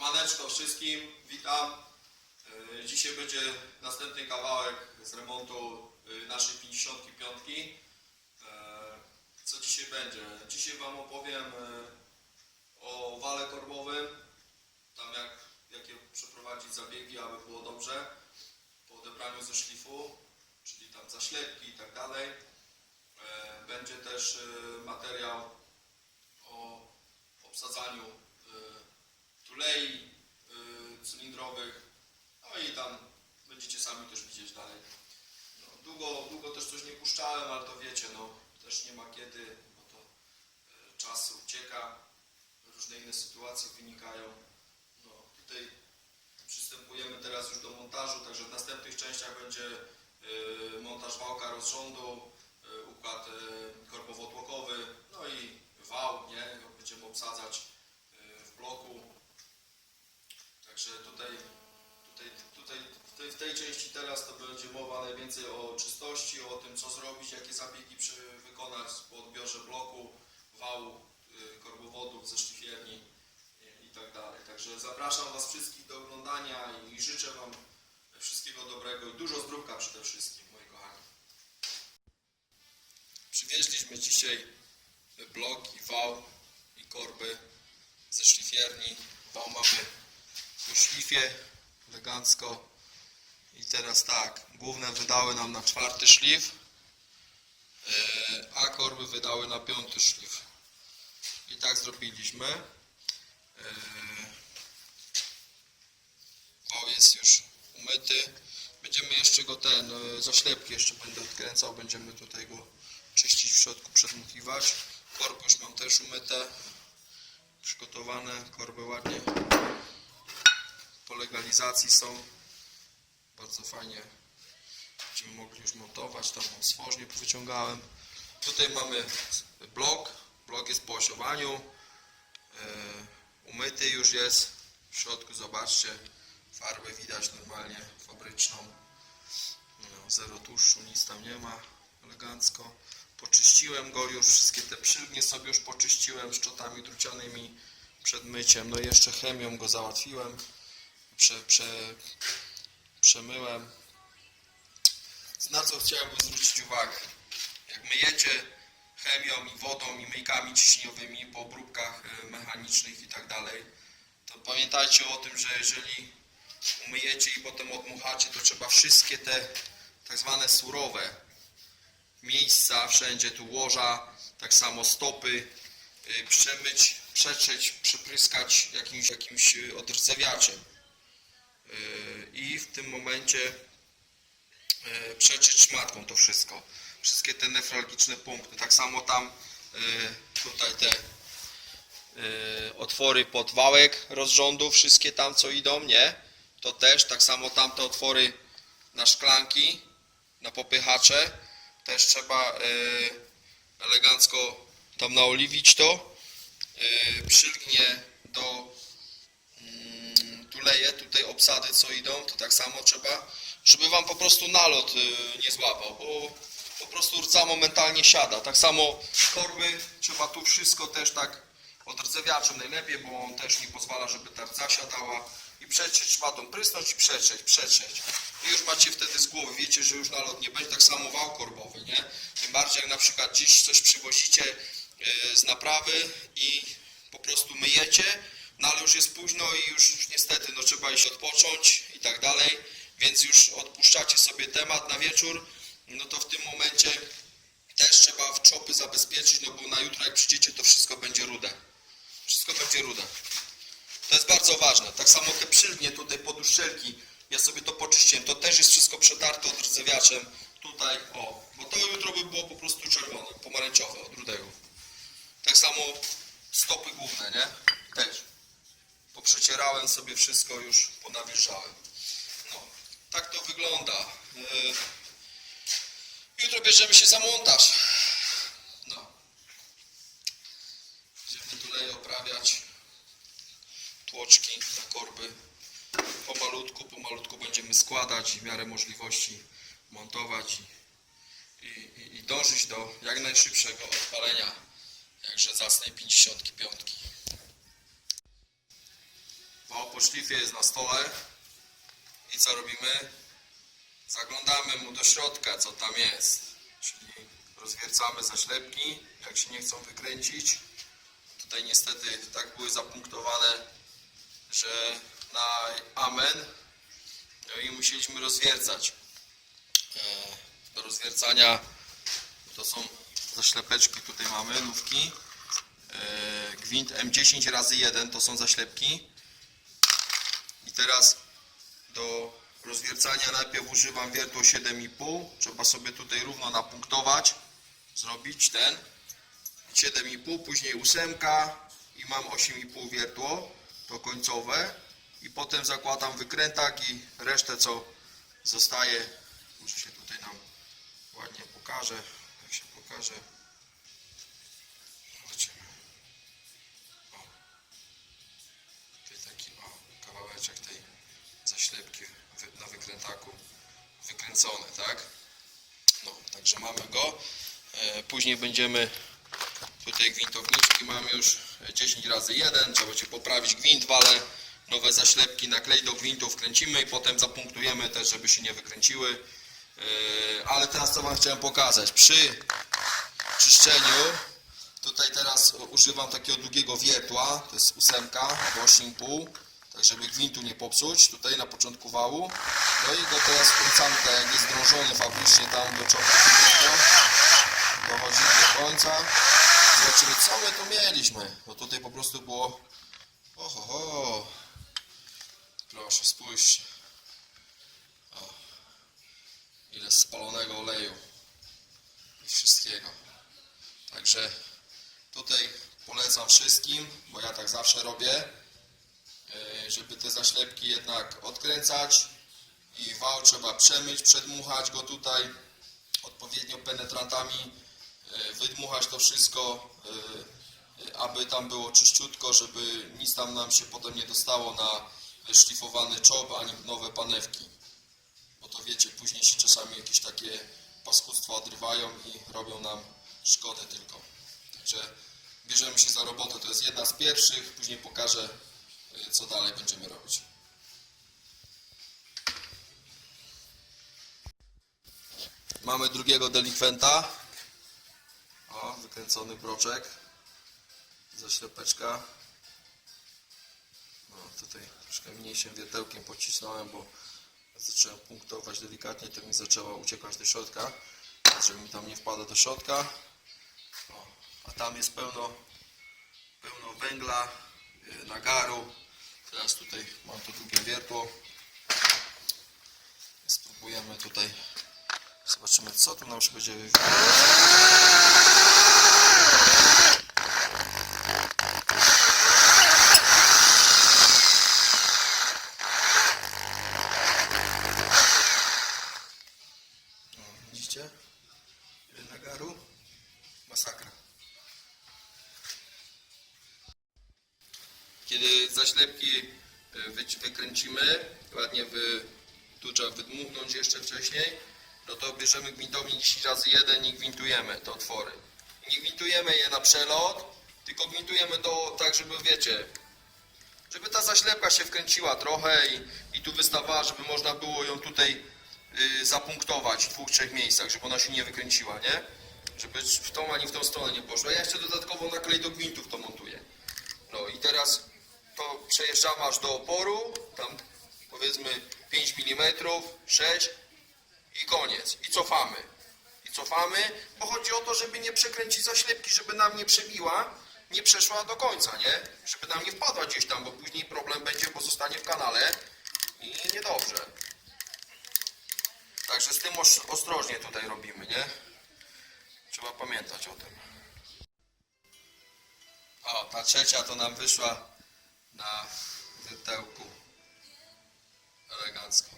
Maneczko wszystkim, witam. E, Dzisiaj będzie następny kawałek z remontu e, naszej 55. E, Co dzisiaj będzie? Dzisiaj Wam opowiem o wale korbowym, tam jak, jakie przeprowadzić zabiegi, aby było dobrze po odebraniu ze szlifu, czyli tam zaślepki i tak dalej. Będzie też materiał o obsadzaniu tulei y, cylindrowych, no i tam będziecie sami też widzieć dalej. No, długo, długo też coś nie puszczałem, ale to wiecie, no też nie ma kiedy, bo to y, czas ucieka, różne inne sytuacje wynikają. No, tutaj przystępujemy teraz już do montażu, także w następnych częściach będzie y, montaż wałka rozrządu, układ y, korbowo-tłokowy, no i wał, nie, będziemy obsadzać y, w bloku. Także tutaj, tutaj, tutaj w, tej, w tej części teraz to będzie mowa najwięcej o czystości, o tym co zrobić, jakie zabiegi wykonać po odbiorze bloku, wału, y, korbowodów ze szlifierni i, i tak. Także zapraszam Was wszystkich do oglądania i życzę Wam wszystkiego dobrego i dużo zdrówka przede wszystkim, moi kochani. Przywieźliśmy dzisiaj blok i wał i korby ze szlifierni. Wał mamy po szlifie elegancko. I teraz tak, główne wydały nam na czwarty szlif, e, a korby wydały na piąty szlif. I tak zrobiliśmy. E, Wał jest już umyty. Będziemy jeszcze go ten, e, zaślepki jeszcze będę odkręcał, będziemy tutaj go czyścić w środku, przedmuchiwać. Korby już mam też umyte, przygotowane, korby ładnie po legalizacji są. Bardzo fajnie będziemy mogli już montować, tam oswożnie wyciągałem. Tutaj mamy blok, blok jest po osiowaniu, e, umyty już jest, w środku zobaczcie, farbę widać normalnie, fabryczną, no, zero tłuszczu, nic tam nie ma, elegancko. Poczyściłem go już, wszystkie te przylgnie sobie już poczyściłem szczotami drucianymi przed myciem, no i jeszcze chemią go załatwiłem. Prze, prze, przemyłem. Na co chciałbym zwrócić uwagę? Jak myjecie chemią i wodą i myjkami ciśnieniowymi po obróbkach e, mechanicznych i tak dalej, to pamiętajcie o tym, że jeżeli umyjecie i potem odmuchacie, to trzeba wszystkie te tak zwane surowe miejsca, wszędzie tu łoża, tak samo stopy, y, przemyć, przetrzeć, przepryskać jakimś, jakimś y, odrdzewiaczem. I w tym momencie y, przetrzeć szmatką to wszystko. Wszystkie te nefralgiczne punkty. Tak samo tam y, tutaj te y, otwory pod wałek rozrządu, wszystkie tam co idą, nie? To też, tak samo tamte otwory na szklanki, na popychacze. Też trzeba elegancko tam naoliwić to. Przylgnie do tuleje, tutaj obsady co idą, to tak samo trzeba, żeby Wam po prostu nalot y, nie złapał, bo po prostu rdza momentalnie siada. Tak samo korby, trzeba tu wszystko też tak odrdzewiaczem najlepiej, bo on też nie pozwala, żeby ta rdza siadała i przetrzeć szmatą, prysnąć i przetrzeć, przetrzeć. I już macie wtedy z głowy, wiecie, że już nalot nie będzie, tak samo wał korbowy, nie? Tym bardziej jak na przykład dziś coś przywozicie y, z naprawy i po prostu myjecie, no ale już jest późno i już, już niestety no, trzeba iść odpocząć i tak dalej, więc już odpuszczacie sobie temat na wieczór, no to w tym momencie też trzeba w czopy zabezpieczyć, no bo na jutro jak przyjdziecie to wszystko będzie rude. Wszystko będzie rude. To jest bardzo ważne. Tak samo te przylgnie tutaj pod uszczelki, ja sobie to poczyściłem, to też jest wszystko przetarte odrdzewiaczem. Tutaj, o, bo to jutro by było po prostu czerwone, pomarańczowe od rudego. Tak samo stopy główne, nie? Też. Poprzecierałem sobie wszystko już, ponawilżałem. No, tak to wygląda. Yy, Jutro bierzemy się za montaż. No. Będziemy tutaj oprawiać tłoczki na korby. Pomalutku, pomalutku będziemy składać w miarę możliwości montować i, i, i dążyć do jak najszybszego odpalenia jakże zacnej 55. Po szlifie jest na stole. I co robimy? Zaglądamy mu do środka, co tam jest. Czyli rozwiercamy zaślepki, jak się nie chcą wykręcić. Tutaj niestety tak były zapunktowane, że na amen. No i musieliśmy rozwiercać. E, Do rozwiercania to są zaślepeczki, tutaj mamy nówki. E, Gwint M10 razy 1 to są zaślepki. I teraz do rozwiercania najpierw używam wiertło 7,5. Trzeba sobie tutaj równo napunktować, zrobić ten 7,5, później ósemka i mam 8,5 wiertło, to końcowe. I potem zakładam wykrętak i resztę co zostaje, może się tutaj nam ładnie pokaże, jak się pokaże. Wykrętaku wykręcone, tak? No, także mamy go. E, Później będziemy tutaj gwintowniczki mamy już 10 razy 1 trzeba będzie poprawić gwint, wale nowe zaślepki na klej do gwintów kręcimy i potem zapunktujemy też, żeby się nie wykręciły. E, Ale teraz co Wam chciałem pokazać. Przy czyszczeniu tutaj teraz używam takiego długiego wiertła, to jest ósemka albo 8,5 tak żeby gwintu nie popsuć, tutaj na początku wału. No i go teraz wkręcamy tak jak jest drążony fabrycznie tam do czołgu dochodzi do końca. Zobaczymy co my tu mieliśmy. Bo tutaj po prostu było oho, ho. Proszę spójrzcie. O. Ile spalonego oleju i wszystkiego. Także tutaj polecam wszystkim, bo ja tak zawsze robię, żeby te zaślepki jednak odkręcać i wał trzeba przemyć, przedmuchać go tutaj odpowiednio penetrantami, e, wydmuchać to wszystko, e, e, aby tam było czyściutko, żeby nic tam nam się potem nie dostało na szlifowany czop ani nowe panewki. Bo to wiecie, później się czasami jakieś takie paskudztwa odrywają i robią nam szkodę tylko. Także bierzemy się za robotę, to jest jedna z pierwszych, później pokażę e, co dalej będziemy robić. Mamy drugiego delikwenta. O, wykręcony broczek. Zaślepeczka. No, tutaj troszkę mniejszym wiertełkiem pocisnąłem, bo zacząłem punktować delikatnie, to mi zaczęła uciekać do środka, żeby mi tam nie wpada do środka. O, a tam jest pełno, pełno węgla, yy, nagaru. Teraz tutaj mam to drugie wiertło. Spróbujemy tutaj, zobaczymy co tu nam już będzie wywijać. Wcześniej, no to bierzemy gwintownik 10 razy 1 i gwintujemy te otwory. Nie gwintujemy je na przelot, tylko gwintujemy to tak, żeby wiecie, żeby ta zaślepka się wkręciła trochę i, i tu wystawała, żeby można było ją tutaj y, zapunktować w dwóch, trzech miejscach, żeby ona się nie wykręciła, nie? Żeby w tą ani w tą stronę nie poszła. Ja jeszcze dodatkowo na klej do gwintów to montuję. No i teraz to przejeżdżamy aż do oporu, tam powiedzmy 5 mm, 6 i I cofamy. I cofamy, bo chodzi o to, żeby nie przekręcić zaślepki, żeby nam nie przebiła, nie przeszła do końca, nie? Żeby nam nie wpadła gdzieś tam, bo później problem będzie, bo zostanie w kanale i niedobrze. Także z tym os- ostrożnie tutaj robimy, nie? Trzeba pamiętać o tym. O, ta trzecia to nam wyszła na wytełku. Elegancko.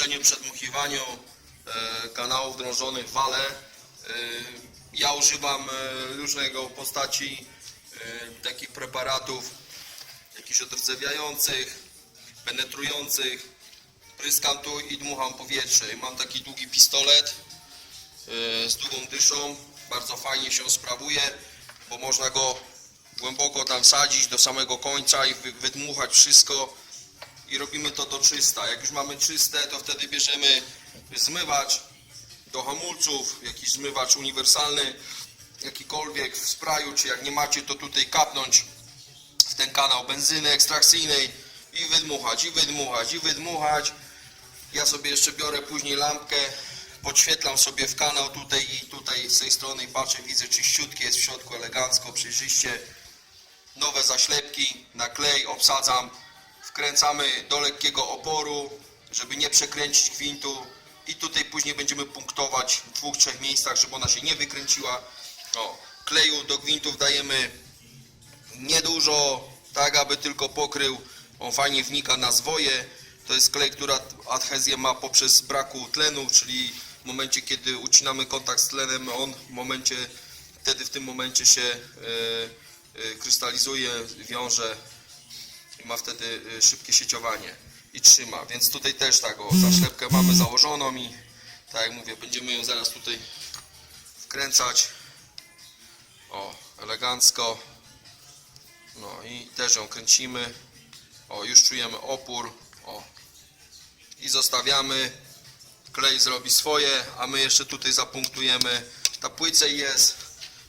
Czyszczeniu, przedmuchiwaniu e, kanałów drążonych w wale e, ja używam e, różnego postaci takich preparatów jakichś odrdzewiających, penetrujących. Pryskam tu i dmucham powietrze. Mam taki długi pistolet z długą dyszą. Bardzo fajnie się sprawuje, bo można go głęboko tam sadzić do samego końca i wy- wydmuchać wszystko i robimy to do czysta. Jak już mamy czyste, to wtedy bierzemy zmywacz do hamulców, jakiś zmywacz uniwersalny, jakikolwiek w spraju, czy jak nie macie, to tutaj kapnąć w ten kanał benzyny ekstrakcyjnej i wydmuchać, i wydmuchać, i wydmuchać. Ja sobie jeszcze biorę później lampkę, podświetlam sobie w kanał tutaj i tutaj z tej strony i patrzę, widzę czyściutkie jest w środku, elegancko, przejrzyście. Nowe zaślepki na klej obsadzam, wkręcamy do lekkiego oporu, żeby nie przekręcić gwintu i tutaj później będziemy punktować w dwóch, trzech miejscach, żeby ona się nie wykręciła. O, kleju do gwintów dajemy niedużo, tak aby tylko pokrył. On fajnie wnika na zwoje. To jest klej, który adhezję ma poprzez braku tlenu, czyli w momencie, kiedy ucinamy kontakt z tlenem, on w momencie, wtedy w tym momencie się e, e, krystalizuje, wiąże i ma wtedy e, szybkie sieciowanie i trzyma. Więc tutaj też tak, o, zaślepkę mamy założoną i tak jak mówię, będziemy ją zaraz tutaj wkręcać. O, elegancko. No i też ją kręcimy. O, już czujemy opór. O. I zostawiamy. Klej zrobi swoje, a my jeszcze tutaj zapunktujemy. Ta płyca jest,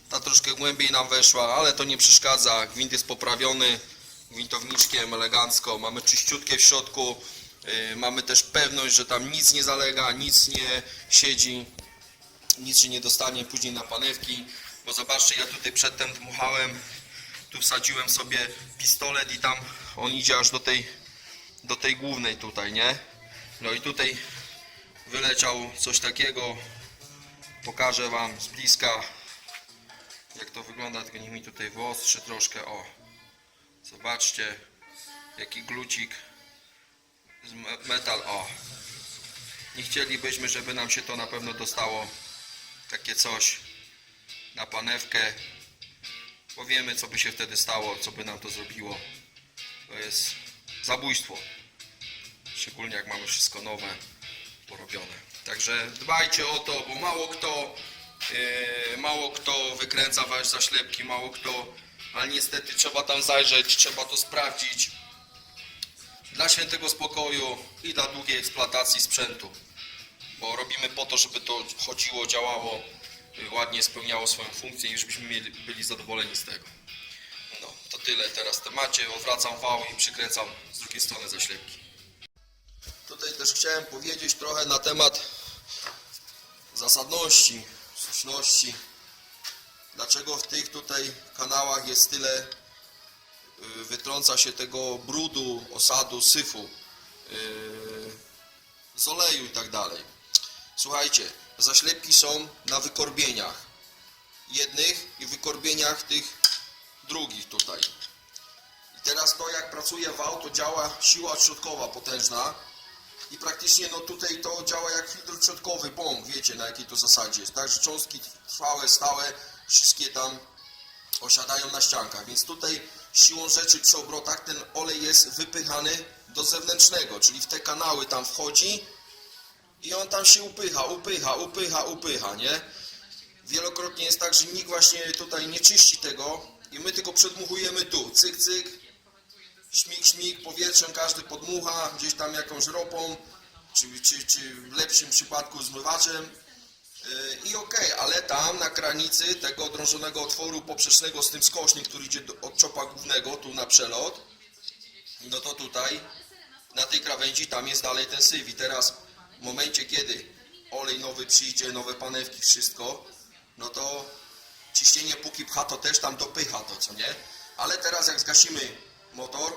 ta troszkę głębiej nam weszła, ale to nie przeszkadza. Gwint jest poprawiony gwintowniczkiem elegancko. Mamy czyściutkie w środku. Yy, mamy też pewność, że tam nic nie zalega, nic nie siedzi nic się nie dostanie później na panewki, bo zobaczcie, ja tutaj przedtem dmuchałem, tu wsadziłem sobie pistolet i tam on idzie aż do tej, do tej głównej tutaj, nie? No i tutaj wyleciał coś takiego, pokażę Wam z bliska, jak to wygląda, tylko niech mi tutaj wyostrzy troszkę, o, zobaczcie, jaki glucik z me- metal, o, nie chcielibyśmy, żeby nam się to na pewno dostało takie coś na panewkę. Bo wiemy co by się wtedy stało, co by nam to zrobiło. To jest zabójstwo. Szczególnie jak mamy wszystko nowe porobione. Także dbajcie o to, bo mało kto yy, mało kto wykręca wasz zaślepki, mało kto ale niestety trzeba tam zajrzeć, trzeba to sprawdzić dla świętego spokoju i dla długiej eksploatacji sprzętu bo robimy po to, żeby to chodziło, działało, y, ładnie spełniało swoją funkcję i żebyśmy mieli, byli zadowoleni z tego. No, to tyle teraz w temacie. Odwracam wał i przykręcam z drugiej strony zaślepki. Tutaj też chciałem powiedzieć trochę na temat zasadności, słuszności. Dlaczego w tych tutaj kanałach jest tyle, y, wytrąca się tego brudu, osadu, syfu, y, z oleju i tak dalej. Słuchajcie, zaślepki są na wykorbieniach jednych i wykorbieniach tych drugich tutaj. I teraz to jak pracuje wał, to działa siła odśrodkowa potężna i praktycznie no tutaj to działa jak hydroodśrodkowy bąk, wiecie na jakiej to zasadzie jest. Także cząstki trwałe, stałe, wszystkie tam osiadają na ściankach, więc tutaj siłą rzeczy przy obrotach ten olej jest wypychany do zewnętrznego, czyli w te kanały tam wchodzi i on tam się upycha, upycha, upycha, upycha, nie? Wielokrotnie jest tak, że nikt właśnie tutaj nie czyści tego i my tylko przedmuchujemy tu, cyk, cyk, śmig, śmig, powietrzem każdy podmucha, gdzieś tam jakąś ropą, czy, czy, czy w lepszym przypadku zmywaczem Yy, i okej, ale tam na granicy tego odrążonego otworu poprzecznego z tym skośnym, który idzie do, od czopa głównego, tu na przelot, no to tutaj na tej krawędzi tam jest dalej ten syf i teraz w momencie kiedy olej nowy przyjdzie, nowe panewki, wszystko, no to ciśnienie póki pcha to też tam dopycha to, co nie? Ale teraz jak zgasimy motor,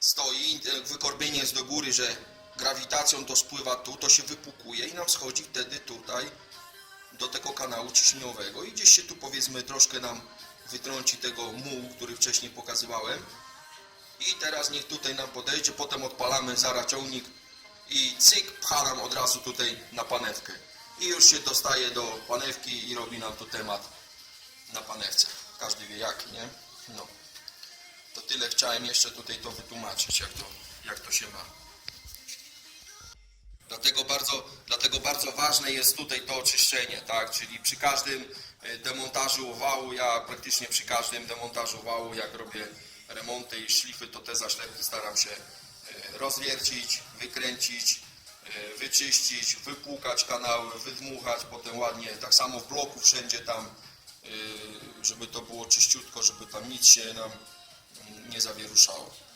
stoi, e, wykorbienie jest do góry, że grawitacją to spływa tu, to się wypukuje i nam schodzi wtedy tutaj do tego kanału ciśnieniowego. I gdzieś się tu powiedzmy troszkę nam wytrąci tego mułu, który wcześniej pokazywałem. I teraz niech tutaj nam podejdzie, potem odpalamy zara ciągnik i cyk, pcha nam od razu tutaj na panewkę. I już się dostaje do panewki i robi nam tu temat na panewce. Każdy wie jaki, nie? no to tyle chciałem jeszcze tutaj to wytłumaczyć jak to, jak to się ma Dlatego bardzo, dlatego bardzo ważne jest tutaj to oczyszczenie, tak? Czyli przy każdym e, demontażu wału, ja praktycznie przy każdym demontażu wału, jak robię remonty i szlify, to te zaślepki staram się e, rozwiercić, wykręcić, e, wyczyścić, wypłukać kanały, wydmuchać, potem ładnie, tak samo w bloku wszędzie tam, żeby to było czyściutko, żeby tam nic się nam mm, nie zawieruszało.